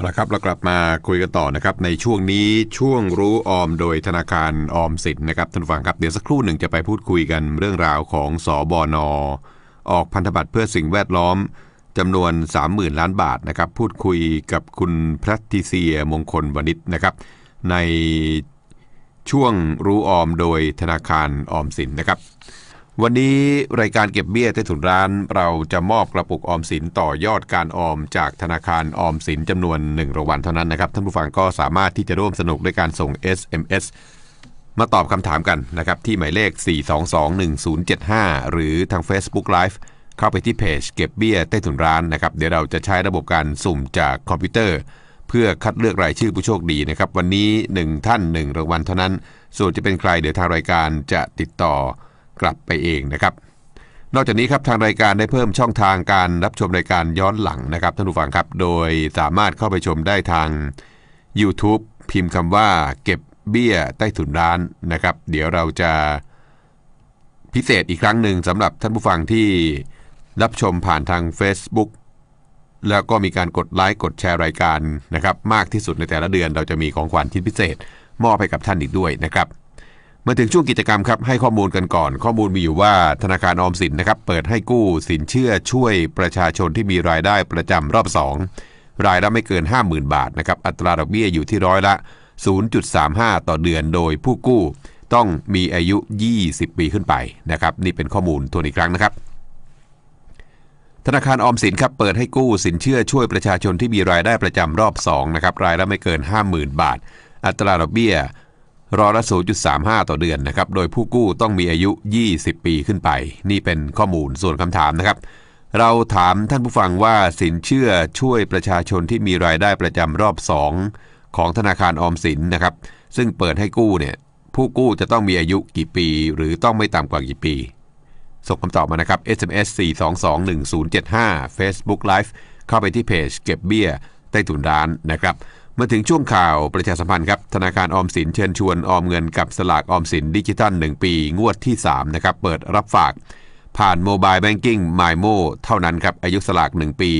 เอาละครับเรากลับมาคุยกันต่อนะครับในช่วงนี้ช่วงรู้ออมโดยธนาคารออมสินนะครับท่านฟังครับเดี๋ยวสักครู่หนึ่งจะไปพูดคุยกันเรื่องราวของสอบอนอออกพันธบัตรเพื่อสิ่งแวดล้อมจำนวน 30,000 ล้านบาทนะครับพูดคุยกับคุณพรัตติเซียมงคลวณิชนะครับ ในช่วงรู้ออมโดยธนาคารออมสินนะครับ วันนี้รายการเก็บเบี้ยใต้ถุนร้านเราจะมอบกระปุกออมสินต่อยอดการออมจากธนาคารออมสินจำนวน1รางวัลเท่านั้นนะครับท่านผู้ฟังก็สามารถที่จะร่วมสนุกด้วยการส่ง SMS มาตอบคำถามกันนะครับที่หมายเลข 4221075 หรือทาง Facebook Live เข้าไปที่เพจเก็บเบี้ยใต้ถุนร้านนะครับเดี๋ยวเราจะใช้ระบบการสุ่มจากคอมพิวเตอร์ เพื่อคัดเลือกรายชื่อผู้โชคดีนะครับวันนี้ 1 ท่าน 1รางวัลเท่านั้น ส่วนจะเป็นใครเดี๋ยวทางรายการจะติดต่อ กลับไปเองนะครับ นอกจากนี้ครับทางรายการได้เพิ่มช่องทางการรับชมรายการย้อนหลังนะครับท่านผู้ฟังครับ โดยสามารถเข้าไปชมได้ทาง YouTube พิมพ์คำว่าเก็บเบี้ยใต้ถุนร้านนะครับ เดี๋ยวเราจะพิเศษอีกครั้งหนึ่งสำหรับท่านผู้ฟังที่รับชมผ่านทาง Facebook แล้วก็มีการกดไลค์กดแชร์รายการนะครับ มากที่สุดในแต่ละเดือนเราจะมีของขวัญชิ้นพิเศษ มอบให้กับท่านอีกด้วยนะครับ มาถึงช่วงกิจกรรมครับให้ข้อมูลกันก่อน ข้อมูลมีอยู่ว่าธนาคารออมสินนะครับเปิดให้กู้สินเชื่อช่วยประชาชนที่มีรายได้ประจำรอบ 2 รายละไม่เกิน 50,000 บาทนะครับอัตราดอกเบี้ยอยู่ที่ร้อยละ 0.35 ต่อเดือนโดยผู้กู้ต้องมีอายุ 20 ปีขึ้นไปนะครับนี่เป็นข้อมูลทวนอีกครั้งนะครับ ธนาคารออมสินครับเปิดให้กู้สินเชื่อช่วยประชาชนที่มีรายได้ประจำรอบ2นะครับรายละไม่เกิน 50,000 บาท อัตราดอกเบี้ย ร้อยละ 0.35 ต่อเดือนนะครับ โดยผู้กู้ต้องมีอายุ 20 ปีขึ้นไป นี่เป็นข้อมูลส่วนคำถามนะครับ เราถามท่านผู้ฟังว่าสินเชื่อช่วยประชาชนที่มีรายได้ประจำรอบ 2 ของธนาคารออมสินนะครับ ซึ่งเปิดให้กู้เนี่ย ผู้กู้จะต้องมีอายุกี่ปี หรือต้องไม่ต่ำกว่ากี่ปี ส่งคำตอบมานะครับ SMS 4221075 Facebook Live เข้าไปที่เพจเก็บเบี้ยใต้ถุนร้านนะครับ มาถึงช่วงข่าวประชาสัมพันธ์ครับธนาคารออมสินเชิญชวนออมเงินกับสลากออมสินดิจิทัล 1 ปี งวดที่3นะครับเปิดรับฝาก ผ่านโมบายแบงกิ้งมายโมเท่านั้นครับอายุสลาก 1 ปี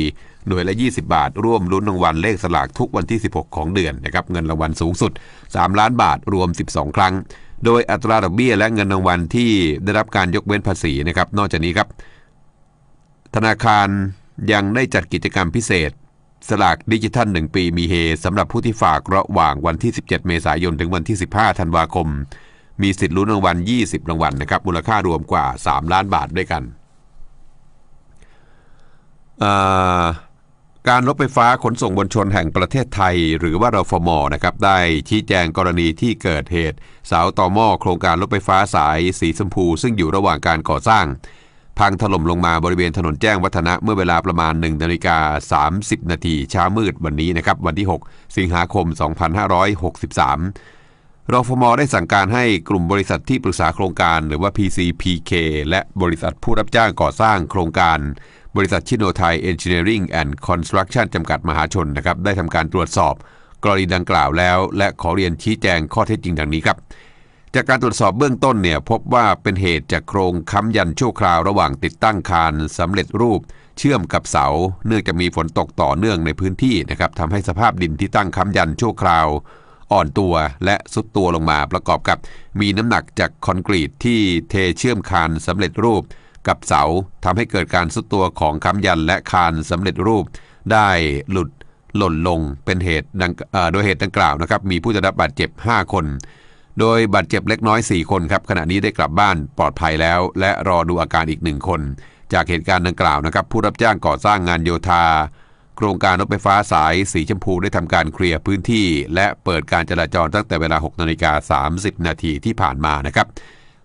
หน่วยละ 20 บาท ร่วมลุ้นรางวัลเลขสลากทุกวันที่ 16 ของเดือนนะครับเงินรางวัลสูงสุด 3 ล้านบาทรวม 12 ครั้ง โดยอัตราดอกเบี้ยและเงินรางวัลที่ได้รับการยกเว้นภาษีนะครับนอกจากนี้ครับธนาคารยังได้จัดกิจกรรมพิเศษ สลากดิจิทัล 1 ปีมีเฮสำหรับผู้ที่ฝากระหว่างวันที่ 17 เมษายน ถึงวันที่ 15 ธันวาคม มีสิทธิ์ลุ้นรางวัล 20 รางวัลนะครับ มูลค่ารวมกว่า 3 ล้านบาทด้วยกันการรถไฟฟ้าขนส่งมวลชนแห่งประเทศไทย หรือว่ารฟมนะครับได้ชี้แจงกรณีที่เกิดเหตุเสาต่อหม้อโครงการรถไฟฟ้าสายสีชมพู ซึ่งอยู่ระหว่างการก่อสร้าง พังถล่มลงมาบริเวณถนนแจ้งวัฒนะเมื่อเวลาประมาณ1นาฬิกา30 นาทีเช้ามืดวันนี้นะครับวันที่ 6 สิงหาคม 2563รฟมได้สั่งการให้กลุ่มบริษัทที่ปรึกษาโครงการหรือว่า PCPK และบริษัทผู้รับจ้างก่อสร้างโครงการ บริษัทชิโนไทย Engineering and Construction จำกัดมหาชนนะครับได้ทำการตรวจสอบ กรณีดังกล่าวแล้ว และขอเรียนชี้แจงข้อเท็จจริงดังนี้ครับ จากการตรวจสอบเบื้องต้นเนี่ยพบว่าเป็นเหตุจากโครงค้ำยันชั่วคราวระหว่างติดตั้งคานสำเร็จรูป เชื่อมกับเสา เนื่องจากมีฝนตกต่อเนื่องในพื้นที่นะครับทำให้สภาพดินที่ตั้งค้ำยันชั่วคราว อ่อนตัวและสุดตัวลงมาประกอบกับ มีน้ำหนักจากคอนกรีตที่เทเชื่อมคานสำเร็จรูป กับเสาทำให้เกิดการสุดตัวของค้ำยันและคานสำเร็จรูป ได้หลุดหล่นลงเป็นเหตุดังโดยเหตุดังกล่าวนะครับมีผู้ได้รับบาดเจ็บ 5 คน โดยบาดเจ็บเล็กน้อย 4 คนครับขณะนี้ได้กลับบ้านปลอดภัยแล้ว และรอดูอาการอีกหนึ่งคน จากเหตุการณ์ดังกล่าวนะครับ ผู้รับจ้างก่อสร้างงานโยธา โครงการรถไฟฟ้าสายสีชมพูได้ทำการเคลียร์พื้นที่ และเปิดการจราจรตั้งแต่เวลา 6นาฬิกา30 นาทีที่ผ่านมานะครับ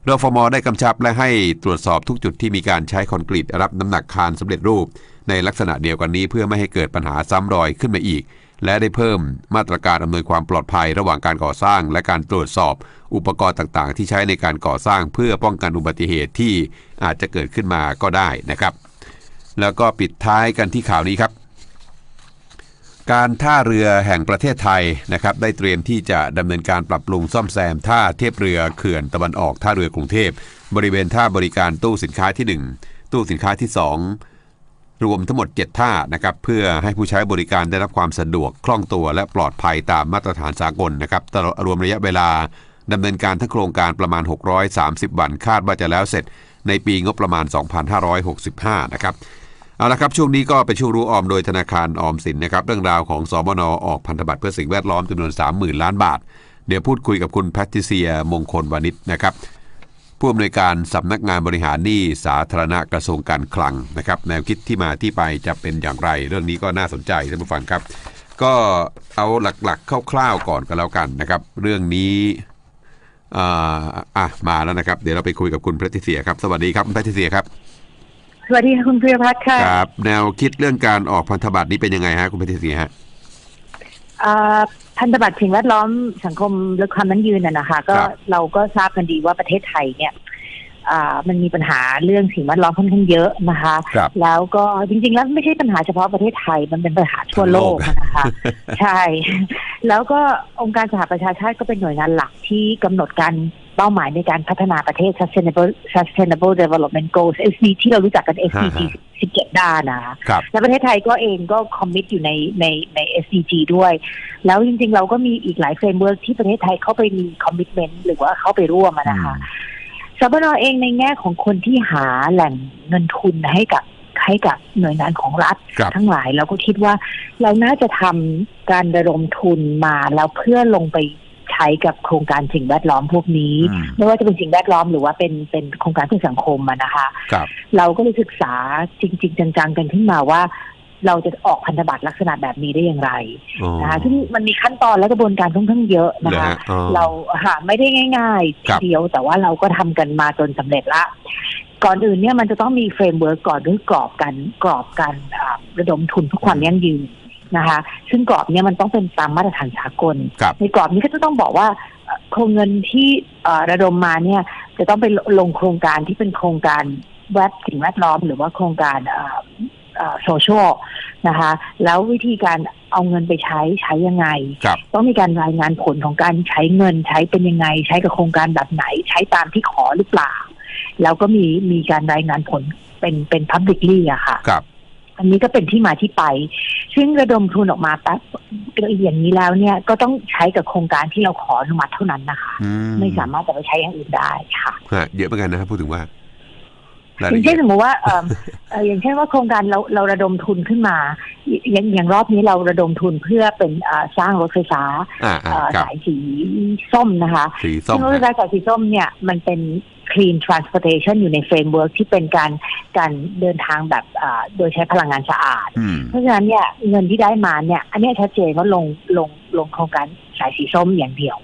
รฟมได้กำชับและให้ตรวจสอบทุกจุดที่มีการใช้คอนกรีตรับน้ำหนักคานสำเร็จรูป ในลักษณะเดียวกันนี้เพื่อไม่ให้เกิดปัญหาซ้ำรอยขึ้นมาอีก และได้เพิ่มมาตรการอำนวยความปลอดภัยระหว่างการก่อสร้าง และการตรวจสอบอุปกรณ์ต่างๆ ที่ใช้ในการก่อสร้างเพื่อป้องกันอุบัติเหตุที่อาจจะเกิดขึ้นมาก็ได้นะครับ แล้วก็ปิดท้ายกันที่ข่าวนี้ครับ การท่าเรือแห่งประเทศไทยนะครับ ได้เตรียมที่จะดำเนินการปรับปรุงซ่อมแซมท่าเทียบเรือเขื่อนตะวันออกท่าเรือกรุงเทพ บริเวณท่าบริการตู้สินค้าที่ 1 ตู้สินค้าที่ 2 รวมทั้งหมด 7 ท่านะครับเพื่อให้ผู้ใช้บริการได้รับความสะดวกคล่องตัวและปลอดภัยตามมาตรฐานสากลนะครับตลอดรวมระยะเวลาดำเนินการทั้งโครงการประมาณ 630 วันคาดว่าจะแล้วเสร็จในปีงบประมาณ 2565 นะครับเอาละครับช่วงนี้ก็เป็นช่วงรู้ออมโดยธนาคารออมสินนะครับเรื่องราวของสบนออกพันธบัตรเพื่อสิ่งแวดล้อมจำนวน 30,000 ล้านบาท เดี๋ยวพูดคุยกับคุณแพทริเซียมงคลวานิชนะครับ ผู้อำนวยการสำนักงานบริหารหนี้สาธารณะกระทรวงการคลังนะครับ แนวคิดที่มาที่ไปจะเป็นอย่างไร เรื่องนี้ก็น่าสนใจท่านผู้ฟังครับ ก็เอาหลักๆคร่าวๆก่อนกันแล้วกันนะครับ เรื่องนี้อ่าอะมาแล้วนะครับ เดี๋ยวเราไปคุยกับคุณแพทริเซียครับ สวัสดีครับคุณแพทริเซียครับสวัสดีค่ะคุณพิรพัฒน์ค่ะครับแนวคิดเรื่องการออกพันธบัตรนี้เป็นยังไงฮะคุณแพทริเซียฮะอ่า พันธบัตรสิ่งแวดล้อมสังคมและความยั่งยืนน่ะนะคะ ก็เราก็ทราบกันดีว่าประเทศไทยเนี่ยอ่ามันมีปัญหาเรื่องสิ่งแวดล้อมค่อนข้างเยอะนะคะครับแล้วก็จริง ๆ แล้วไม่ใช่ปัญหาเฉพาะประเทศไทยมันเป็นปัญหาทั่วโลกนะคะ ใช่ แล้วก็องค์การสหประชาชาติก็เป็นหน่วยงานหลักที่กำหนดการเป้าหมายในการพัฒนาประเทศ sustainable sustainable development goals SDG ที่เรารู้จักกัน SDG 17ด้านนะคะครับ และประเทศไทยก็เองก็คอมมิตอยู่ในในใน SDG ด้วย แล้วจริงๆ เราก็มีอีกหลายเฟรมเวิร์กที่ประเทศไทยเข้าไปมีคอมมิ t เมนต์หรือว่าเข้าไปร่วมอะนะคะสบนเองในแง่ของคนที่หาแหล่งเงินทุนให้กับให้กับหน่วยงานของรัฐ ครับ ทั้งหลายเราก็คิดว่าเราน่าจะทำการระดมทุนมาแล้วเพื่อลงไป ใช้กับโครงการสิ่งแวดล้อมพวกนี้อืมไม่ว่าจะเป็นสิ่งแวดล้อมหรือว่าเป็นเป็นโครงการเพื่อสังคมอะนะคะครับเราก็เลยศึกษาจริง ๆ จังๆกันขึ้นมาว่าเราจะออกพันธบัตรลักษณะแบบนี้ได้อย่างไรอ๋อนะคะซึ่งมันมีขั้นตอนและกระบวนการค่อนข้างเยอะนะเหรอคะฮะอ๋อเราหาไม่ได้ง่ายๆครัทีบเดียวแต่ว่าเราก็ทำกันมาจนสำเร็จละ ก่อนอื่นเนี่ยมันจะต้องมีเฟรมเวิร์กก่อนด้วยกรอบการกรอบการอ่าระดมทุนเพื่อความยั่งยืน นะคะ ซึ่งกรอบเนี่ยมันต้องเป็นตามมาตรฐานสากลครับในกรอบนี้ก็จะต้องบอกว่าเอ่อโครงเงินที่เอ่อระดมมาเนี่ยจะต้องไปลงโครงการที่เป็นโครงการแวดสิ่งแวดล้อม หรือว่าโครงการโซเชียลนะคะ แล้ววิธีการเอาเงินไปใช้ใช้ยังไงครับต้องมีการรายงานผลของการใช้เงินใช้เป็นยังไง ใช้กับโครงการแบบไหน ใช้ตามที่ขอหรือเปล่า แล้วก็มีมีการรายงานผลเป็นเป็น publicly อะค่ะครับ อันนี้ก็เป็นที่มาที่ไป ซึ่งระดมทุนออกมาแป๊บอย่างนี้แล้วเนี่ยก็ต้องใช้กับโครงการที่เราขออนุมัติเท่านั้นนะคะอืไม่สามารถจะไปใช้อย่างอื่นได้ค่ะฮะเยอะเหมือนกันนะครับพูดถึงว่ารายอละย่างเอีเช่ยนดสมมติว่าเอ่อเอ่ออย่างเช่นว่าโครงการเราเราระดมทุนขึ้นมา อย่างอย่างรอบนี้เราระดมทุนเพื่อเป็นเอ่อสร้างรถไฟฟ้าอ่าอ่าเอ่อครับสายสีส้มนะคะสีส้มซึ่งรถไฟฮะฟ้าสายสีส้มเนี่ยมันเป็น clean transportation อยู่ในเฟรมเวิร์กที่เป็นการการเดินทางแบบเอ่อโดยใช้พลังงานสะอาดอืมเพราะฉะนั้นเนี่ยเงินที่ได้มาเนี่ย อันเนี้ยชัดเจนว่าลงลงลงโครงการสายสีส้มอย่างเดียว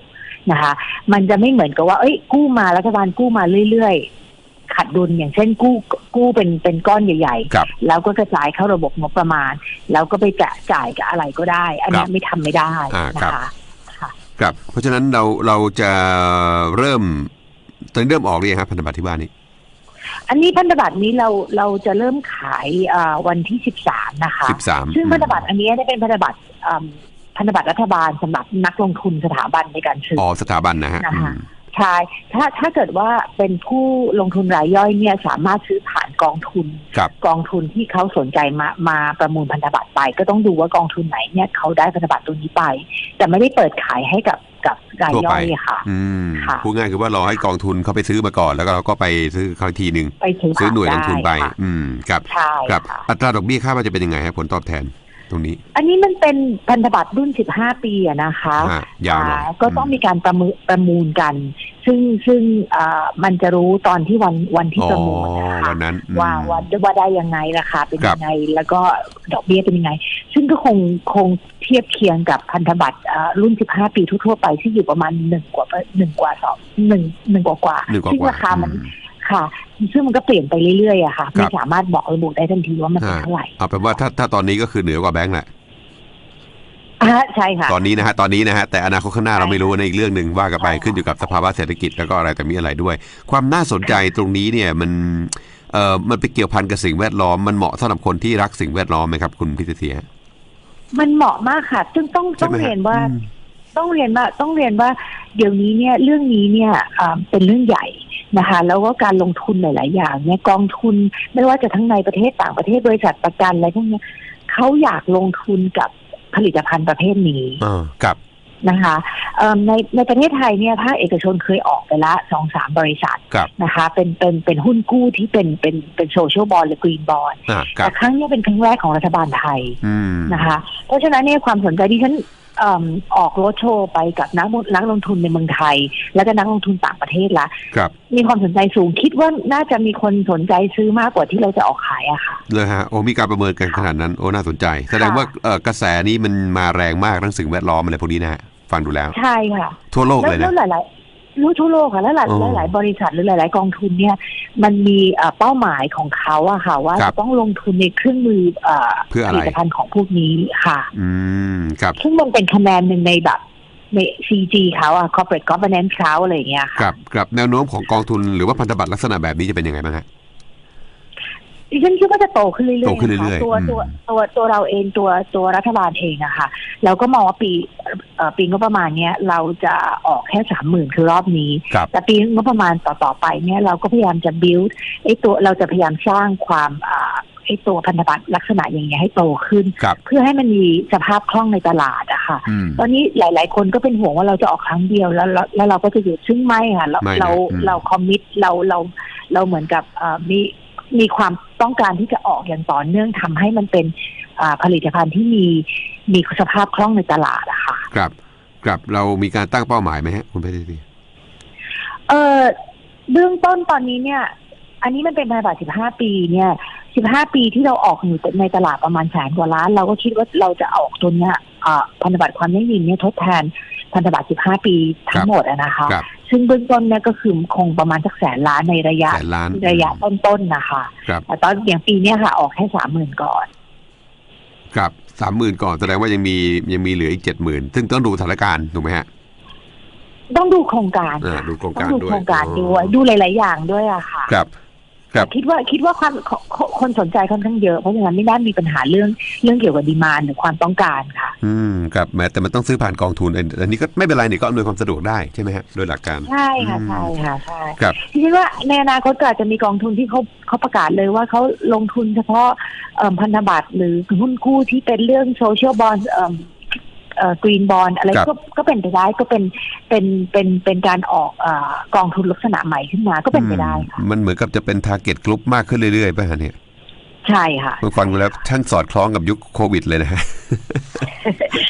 นะคะ มันจะไม่เหมือนกับว่า เอ้ย กู้มารัฐบาลกู้มาเรื่อยๆ ขาดดุลอย่างเช่นกู้กู้เป็นเป็นก้อนใหญ่ครับๆแล้วก็กระจายเข้าระบบงบประมาณ แล้วก็ไปจะจ่ายกับอะไรก็ได้ อันเนี้ครัยบไม่ทำไม่ได้อ่านะครับคะครับ เพราะฉะนั้นเราเราจะเริ่ม ตอนนี้เริ่มออกหรือยังครับพันธบัตรที่ว่านี้ อันนี้พันธบัตรนี้เราเราจะเริ่มขายเอ่อวันที่สิบสามนะคะสิบสามซึ่งพันธบัตรอันนี้ได้เป็นพันธบัตรอืมพันธบัตรรัฐบาลสำหรับนักลงทุนสถาบันในการซื้ออ๋อสถาบันนะฮะนะคะอืม ใช่ถ้าถ้าเกิดว่าเป็นผู้ลงทุนรายย่อยเนี่ยสามารถซื้อผ่านกองทุน ครับ กองทุนที่เขาสนใจมามาประมูลพันธบัตรไป ก็ต้องดูว่ากองทุนไหนเนี่ยเขาได้พันธบัตรตัวนี้ไป แต่ไม่ได้เปิดขายให้กับกับรายทั่วย่ไป อยค่ะ อืมค่ะ พูดง่ายคือว่าเราให้กองทุนเขาไปซื้อมาก่อน แล้วก็เราก็ไปซื้อเขาอีกทีหนึ่งไปซื้อซื้อผ่านหน่วยลงทุนไปด้ค่ะอืมครับใช่ครับ ค่ะอัตราดอกเบี้ยคาดว่าจะเป็นยังไงฮะผลตอบแทน ตรงนี้ อันนี้มันเป็นพันธบัตรรุ่น 15 ปีอะนะคะฮะยาวหน่อยอ่ก็ต้องมีการประมูลประมูลกัน ซึ่งซึ่งอ่ามันจะรู้ตอนที่วันวันที่อ๋อประมูลนะคะ วันนั้นอืม ว่าว่าว่าได้ยังไงราคาเป็นครับยังไง แล้วก็ดอกเบี้ยเป็นยังไง ซึ่งก็คงคงเทียบเคียงกับพันธบัตรอ่ารุ่น 15 ปีทั่วๆไปที่อยู่ประมาณหนึ่งกว่าหนึ่งกว่าสองหนึ่งหนึ่งกว่ากว่าหนึ่งกว่าซึ่งกว่าราคามันอืม ค่ะ ซึ่งมันก็เปลี่ยนไปเรื่อยๆอะค่ะครัไม่บสามารถบอกระบุได้ทันทีว่ามันเป็นฮะเท่าไหร่เอาเป็นว่าถ้าถ้าตอนนี้ก็คือเหนือกว่าแบงก์แหละอ่าใช่ค่ะ ตอนนี้นะฮะ ตอนนี้นะฮะ แต่อนาคตข้างหน้าใช่เราไม่รู้นะอีกเรื่องหนึ่งว่ากันไปใช่ค่ะขึ้นอยู่กับสภาวะเศรษฐกิจแล้วก็อะไรแต่มีอะไรด้วย ความน่าสนใจตรงนี้เนี่ยมันเอ่อมันไปเกี่ยวพันกับสิ่งแวดล้อมมันเหมาะสำหรับคนที่รักสิ่งแวดล้อมไหมครับ คุณพิเศษมันเหมาะมากค่ะ ซึ่งต้องใช่ต้องไหมฮะเรียนว่าอืมต้องเรียนว่าต้องเรียนว่า เดี๋ยวนี้เนี่ยเรื่องนี้เนี่ยอ่าเป็นเรื่องใหญ่ นะคะแล้วก็การลงทุนหลาย ๆ อย่างเนี่ยกองทุนไม่ว่าจะทั้งในประเทศต่างประเทศบริษัทประกันอะไรพวกเนี้ยเขาอยากลงทุนกับผลิตภัณฑ์ประเภทนี้อ่าครับนะคะเอิ่มในในประเทศไทยเนี่ยภาคเอกชนเคยออกไปละสองสามบริษัทครับนะคะเป็นเป็นเป็นหุ้นกู้ที่เป็นเป็นเป็นโซเชียลบอลหรือกรีนบอลอ่าครัแต่บครั้งเนี้ยเป็นครั้งแรกของรัฐบาลไทยอืมนะคะ เพราะฉะนั้นเนี่ยความสนใจที่ฉันเอิ่มออกรถโชว์ไปกับนักนักลงทุนในเมืองไทย แล้วก็นักลงทุนต่างประเทศละครับ มีความสนใจสูงคิดว่าน่าจะมีคนสนใจซื้อมากกว่าที่เราจะออกขายอะค่ะเลยฮะโอ้มีการประเมินกันขนาดนั้นโอ้น่าสนใจ แสดงว่าเอ่อกระแสนี้มันมาแรงมากทั้งสิ่งแวดล้อมอะไรพวกนี้นะฮะฟังดูแล้ว ใช่ค่ะ ทั่วโลกแล้วเลยแล้นะวหลายๆ รู้ทั่วโลกค่ะแล้วหลายอ๋อหลายๆบริษัทหรือหลาย ๆ กองทุนเนี่ย มันมีเอ่อเป้าหมายของเขาอะค่ะ ว่าครัจะบต้องลงทุนในเครื่องมือเอ่อเพื่อผอะไรลิตภัณฑ์ของพวกนี้ค่ะ อืมครับซึ่งมันเป็นคะแนนหนึ่งในแบบใน CG เขาอะ corporate governance เขาอะไรอย่างเงี้ยคค่ะรับครับแนวโน้มของกองทุนหรือว่าพันธบัตรลักษณะแบบนี้จะเป็นยังไงบ้างฮะ ดิฉันคิดว่าจะโตขึ้นเรื่อยๆโตขึ้นเรื่นะอยคะๆตัวอืมตัวตัวตัวเราเองตัวตัวรัฐบาลเองอะค่ะเราก็มองว่าปีเอ่อปีงบประมาณเนี้ยเราจะออกแค่สามหมื่นคือรอบนี้ครับแต่ปีงบประมาณต่อๆไปเนี่ยเราก็พยายามจะ build ไอ้ตัวเราจะพยายามสร้างความอ่าไอ้ตัวพันธบัตรลักษณะอย่างเงี้ยให้โตขึ้นครับเพื่อให้มันมีสภาพคล่องในตลาดอะค่ะอืมตอนนี้หลาย ๆ คนก็เป็นห่วงว่าเราจะออกครั้งเดียวแล้วแล้วแล้วเราก็จะหยุดซึ่งไม่ค่ะเราไม่นะเราอืมเราคอมมิตเราเราเราเหมือนกับเอ่อมีมีความ ต้องการที่จะออกอย่างต่อเนื่องทำให้มันเป็นอ่าผลิตภัณฑ์ที่มีมีสภาพคล่องในตลาดอะค่ะครับครับเรามีการตั้งเป้าหมายไหมฮะคุณเพชรศรีเออเบื้องต้นตอนนี้เนี่ย อันนี้มันเป็นพันธบัตร15 ปีเนี่ย 15 ปีที่เราออกอยู่ในตลาดประมาณแสนกว่าล้าน เราก็คิดว่าเราจะออกตัวเนี้ยอ่าพันธบัตรความยั่งยืนเนี่ยทดแทนพันธบัตร15 ปีทั้งหมดอะนะคะครับ ซึ่งเบื้องต้นเนี่ยก็คือคงประมาณสักแสนล้านในระยะแสนล้านระยะต้นๆนะคะครับแต่ตอนอย่างปีเนี้ยค่ะออกแค่สามหมื่นก่อนครับสามหมื่นก่อนแสดงว่ายังมียังมีเหลืออีกเจ็ดหมื่นซึ่งต้องดูสถานการณ์ถูกไหมฮะต้องดูโครงการอ่าค่ะดูโครงต้อกางรดูด้วโคยรงการอ๋อด้วยดูหลาย ๆ อย่างด้วยอะค่ะ ครับ ครับคิดว่าคิดว่าความคคนสนใจค่อนข้างเยอะเพราะฉะนั้นไม่ได้มีปัญหาเรื่องเรื่องเกี่ยวกับดีมานหรือความต้องการค่ะ อืมครับแม้แต่มันต้องซื้อผ่านกองทุนอันอันนี้ก็ไม่เป็นไรนี่ก็อำนวยความสะดวกได้ใช่ไหมฮะโดยหลักการใช่ค่ะอืมใช่ค่ะใช่ครับทีนี้ว่าในอนาคตก็อาจจะมีกองทุนที่เขาเขาประกาศเลยว่าเขาลงทุนเฉพาะเอิ่มพันธบัตรหรือหุ้นกู้ที่เป็นเรื่องโซเชียลบอลเอ่อเอ่อ กรีนบอลอะไรครับก็ก็เป็นไปได้ก็เป็นเป็นเป็นเป็นการออกเอ่อกองทุนลักษณะใหม่ขึ้นมาก็เป็นไปได้ค่ะอืมมันเหมือนกับจะเป็นทาร์เก็ตกลุ่มมากขึ้นเรื่อยๆป่ะฮะเนี่ยใช่ค่ะมันฟังดูแล้วช่างสอดคล้องกับยุคโควิดเลยนะฮะ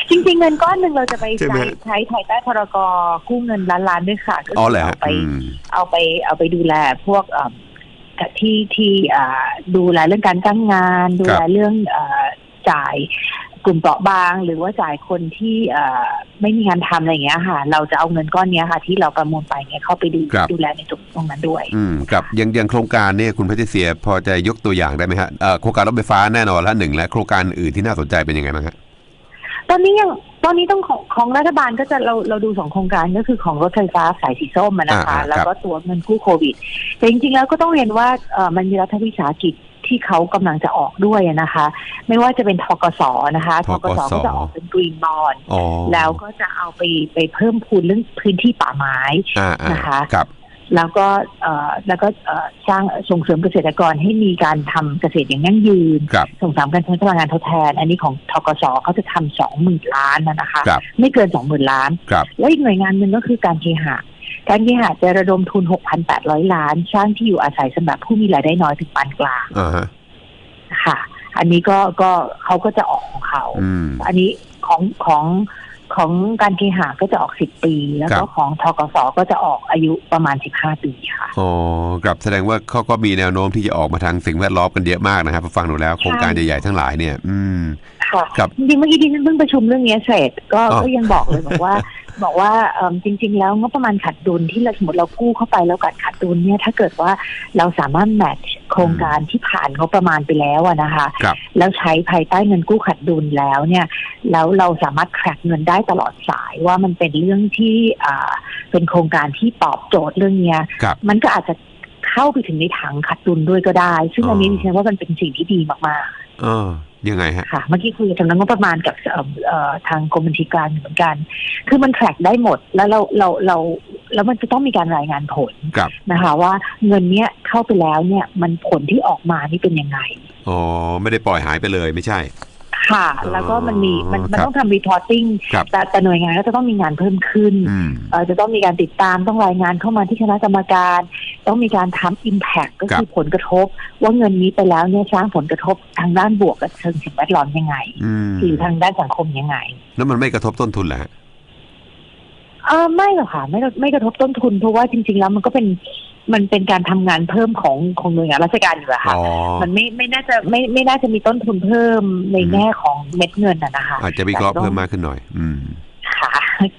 จริงๆเงินก้อนหนึ่งเราจะไปใช่ไหมใช้ใช้ภายใต้พรกกู้เงินล้านล้านๆด้วยค่ะก็อ๋อคืเหรอเอาฮะไปอืมเอาไปเอาไปดูแลพวกเอ่อที่ที่อ่าดูแลเรื่องการจ้างงาน ดูแลเรื่องเอ่อจ่าย กลุ่มเปราะบาง หรือว่าจ่ายคนที่เอ่อไม่มีงานทำอะไรอย่างเงี้ยค่ะ เราจะเอาเงินก้อนเนี้ยค่ะ ที่เราประมูลไปเนี่ยเข้าไปดูครับดูแลในตรงตรงนั้นด้วย อืมครับยังยังโครงการเนี่ยคุณเพชรเสียพอจะยกตัวอย่างได้ไหมฮะเอ่อโครงการรถไฟฟ้าแน่นอนละหนึ่งและโครงการอื่นที่น่าสนใจเป็นยังไงบ้างฮะตอนนี้ยังตอนนี้ต้องของของรัฐบาลก็จะเราเราดูสองโครงการก็คือของรถไฟฟ้าสายสีส้มอะนะคะอ่าอ่าแล้วก็ตัวเงินกู้โควิด แต่จริงๆแล้วก็ต้องเรียนว่าเอ่อมันมีรัฐวิสาหกิจ ที่เขากำลังจะออกด้วยอะนะคะ ไม่ว่าจะเป็นทกสนะคะทกสก็จะออกเป็นกรีนบอลอ๋อแล้วก็จะเอาไปไปเพิ่มพูนเรื่องพื้นที่ป่าไม้อ่าอ่านะคะครับแล้วก็เอ่อแล้วก็เอ่อสร้างส่งเสริมเกษตรกรให้มีการทำเกษตรอย่างยั่งยืนครับส่งเสริมการใช้พลังงานทดแทน อันนี้ของทกสเขาจะทำสองหมื่นล้านนะนะคะครับไม่เกินสองหมื่นล้านครับแล้วอีกหน่วยงานหนึ่งก็คือการเคหะ การเคหะจะระดมทุน 6,800 ล้านสร้างที่อยู่อาศัยสำหรับผู้มีรายได้น้อยถึงปานกลางอ่าฮะค่ะ อันนี้ก็ก็เขาก็จะออกของเขา อืม อันนี้ของของของการเคหะก็จะออก 10 ปี แล้วครัก็บของทกสก็จะออกอายุประมาณ 15 ปีค่ะ อ๋อครับแสดงว่าเขาก็มีแนวโน้มที่จะออกมาทางสิ่งแวดล้อมกันเยอะมากนะครับพอฟังดูแล้วโครงการใหญ่ๆทั้งหลายเนี่ย อืม ค่ะครับจริงๆเมื่อกี้ที่ฉันเพิ่งประชุมเรื่องนี้เสร็จก็อ๋อ ก็ยังบอกเลยบอกว่า บอกว่าเอิ่มจริง ๆ แล้วงบประมาณขาดดุลที่เราสมมติเรากู้เข้าไปแล้วกัดขาดดุลเนี่ยถ้าเกิดว่าเราสามารถแมทช์โครงการที่ผ่านงบประมาณไปแล้วอะนะคะครับแล้วใช้ภายใต้เงินกู้ขาดดุลแล้วเนี่ยแล้วเราสามารถแทร็กเงินได้ตลอดสายว่ามันเป็นเรื่องที่อ่าเป็นโครงการที่ตอบโจทย์เรื่องเนี้ยครับมันก็อาจจะเข้าไปถึงในถังขาดดุลด้วยก็ได้ ซึ่งอันนี้อ๋อดิฉันว่ามันเป็นสิ่งที่ดีมากๆเออ ยังไงฮะ ค่ะเมื่อกี้คุยกับสำนักงบประมาณกับเอ่อเอ่อทางกรมบัญชีกลางอยู่เหมือนกัน คือมันแทร็กได้หมดแล้วเราเราเราแล้วมันจะต้องมีการรายงานผลครับนะคะ ว่าเงินเนี้ยเข้าไปแล้วเนี่ยมันผลที่ออกมานี่เป็นยังไงอ๋อไม่ได้ปล่อยหายไปเลยไม่ใช่ค่ะอ๋อแล้วก็มันมีมันมันครับต้องทำ reporting ครับแต่แต่หน่วยงานก็จะต้องมีงานเพิ่มขึ้นอืมเอ่อจะต้องมีการติดตามต้องรายงานเข้ามาที่คณะกรรมการ ต้องมีการทำ impact ก็คือผลกระทบ ว่าเงินนี้ไปแล้วเนี่ยสร้างผลกระทบทางด้านบวกกับเชิงสิ่งแวดล้อมยังไงอืมหรือทางด้านสังคมยังไง แล้วมันไม่กระทบต้นทุนเหรอฮะเออไม่หรอกค่ะ ไม่ไม่กระทบต้นทุนเพราะว่าจริง ๆ แล้วมันก็เป็นมันเป็นการทำงานเพิ่มของของหน่วยงานราชการอยู่อะค่ะอ๋อมันไม่ไม่น่าจะไม่ไม่น่าจะมีต้นทุนเพิ่มในอืมแง่ของเม็ดเงินอะนะคะ อาจจะวิเคราะห์เพิ่มมากขึ้นหน่อย อืม ค่ะ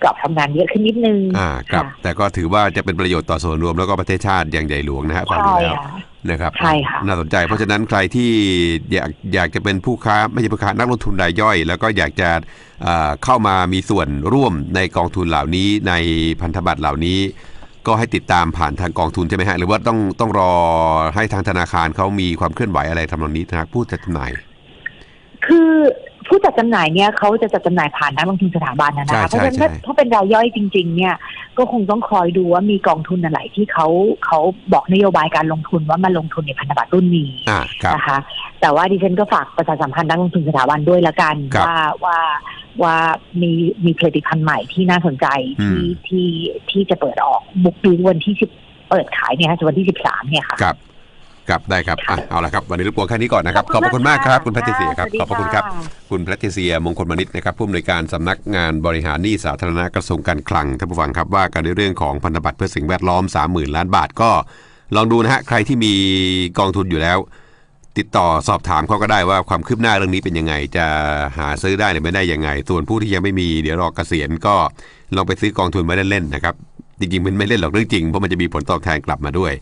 กรอบทำงานเยอะขึ้นนิดนึงอ่าครับค่ะแต่ก็ถือว่าจะเป็นประโยชน์ต่อส่วนรวมแล้วก็ประเทศชาติอย่างใหญ่หลวงนะฮะฟังใช่ดูแล้วค่ะนะครับใช่ค่ะน่าสนใจเพราะฉะนั้นใครที่อยากอยากจะเป็นผู้ค้าไม่ใช่ผู้ค้านักลงทุนรายย่อย แล้วก็อยากจะเอ่อเข้ามามีส่วนร่วมในกองทุนเหล่านี้ในพันธบัตรเหล่านี้ ก็ให้ติดตามผ่านทางกองทุนใช่ไหมฮะหรือว่าต้องต้องรอให้ทางธนาคารเขามีความเคลื่อนไหวอะไรทำนองนี้นะครับผู้จัดจำหน่ายคือ ผู้จัดจำหน่ายเนี่ยเขาจะจัดจำหน่ายผ่านนักลงทุนสถาบันนะใช่นะคะเพราะฉะนั้นใช่ ถ้าถ้าเป็นรายย่อยจริง ๆ เนี่ยก็คงต้องคอยดูว่ามีกองทุนอะไรที่เขาเขาบอกนโยบายการลงทุนว่ามาลงทุนในพันธบัตรรุ่นนี้ อ่าครับ นะคะแต่ว่าดิฉันก็ฝากประชาสัมพันธ์นักลงทุนสถาบันด้วยละกันครับว่าว่าว่ามีมีผลิตภัณฑ์ใหม่ที่น่าสนใจอืที่ม ที่ที่ที่จะเปิดออกบุกปีวันที่สิบเปิดขายเนี่ยค่ะวันที่สิบสามเนี่ยค่ะ ครับ ครับได้ครับอะเอาละครับวันนี้รบกวนแค่นี้ก่อนนะครับขอบพระคุณมากครับคุณแพทริเซียครับสวัสดีขอบพระคุณครับะคุณแพทริเซียมงคลมนิตนะครับผู้อำนวยการสำนักงานบริหารหนี้สาธารณะกระทรวงการคลังท่านผู้ฟังครับว่ากันในเรื่องของพันธบัตรเพื่อสิ่งแวดล้อม 30,000 ล้านบาทก็ ลองดูนะฮะใครที่มีกองทุนอยู่แล้ว ติดต่อสอบถามเขาก็ได้ว่าความคืบหน้าเรื่องนี้เป็นยังไง จะหาซื้อได้หรือไม่ได้ยังไง ส่วนผู้ที่ยังไม่มีเดี๋ยวรอเกษียณก็ลองไปซื้อกองทุนมาเล่นๆนะครับ จริงๆมันไม่เล่นหรอกเรื่องจริงเพราะมันจะมีผลตอบแทนกลับมาด้วย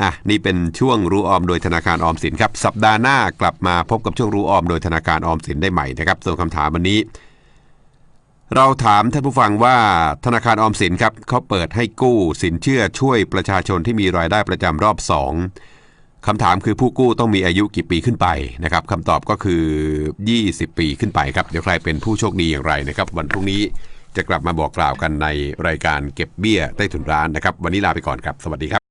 อะนี่เป็นช่วงรู้ออมโดยธนาคารออมสินครับ สัปดาห์หน้ากลับมาพบกับช่วงรู้ออมโดยธนาคารออมสินได้ใหม่นะครับส่วนคำถามวันนี้ เราถามท่านผู้ฟังว่าธนาคารออมสินครับเขาเปิดให้กู้สินเชื่อช่วยประชาชนที่มีรายได้ประจำรอบสองคำถามคือผู้กู้ต้องมีอายุกี่ปีขึ้นไปนะครับคำตอบก็คือ 20 ปีขึ้นไปครับ เดี๋ยวใครเป็นผู้โชคดีอย่างไรนะครับ วันพรุ่งนี้ จะกลับมาบอกกล่าวกันในรายการเก็บเบี้ยใต้ถุนร้านนะครับ วันนี้ลาไปก่อนครับ สวัสดีครับ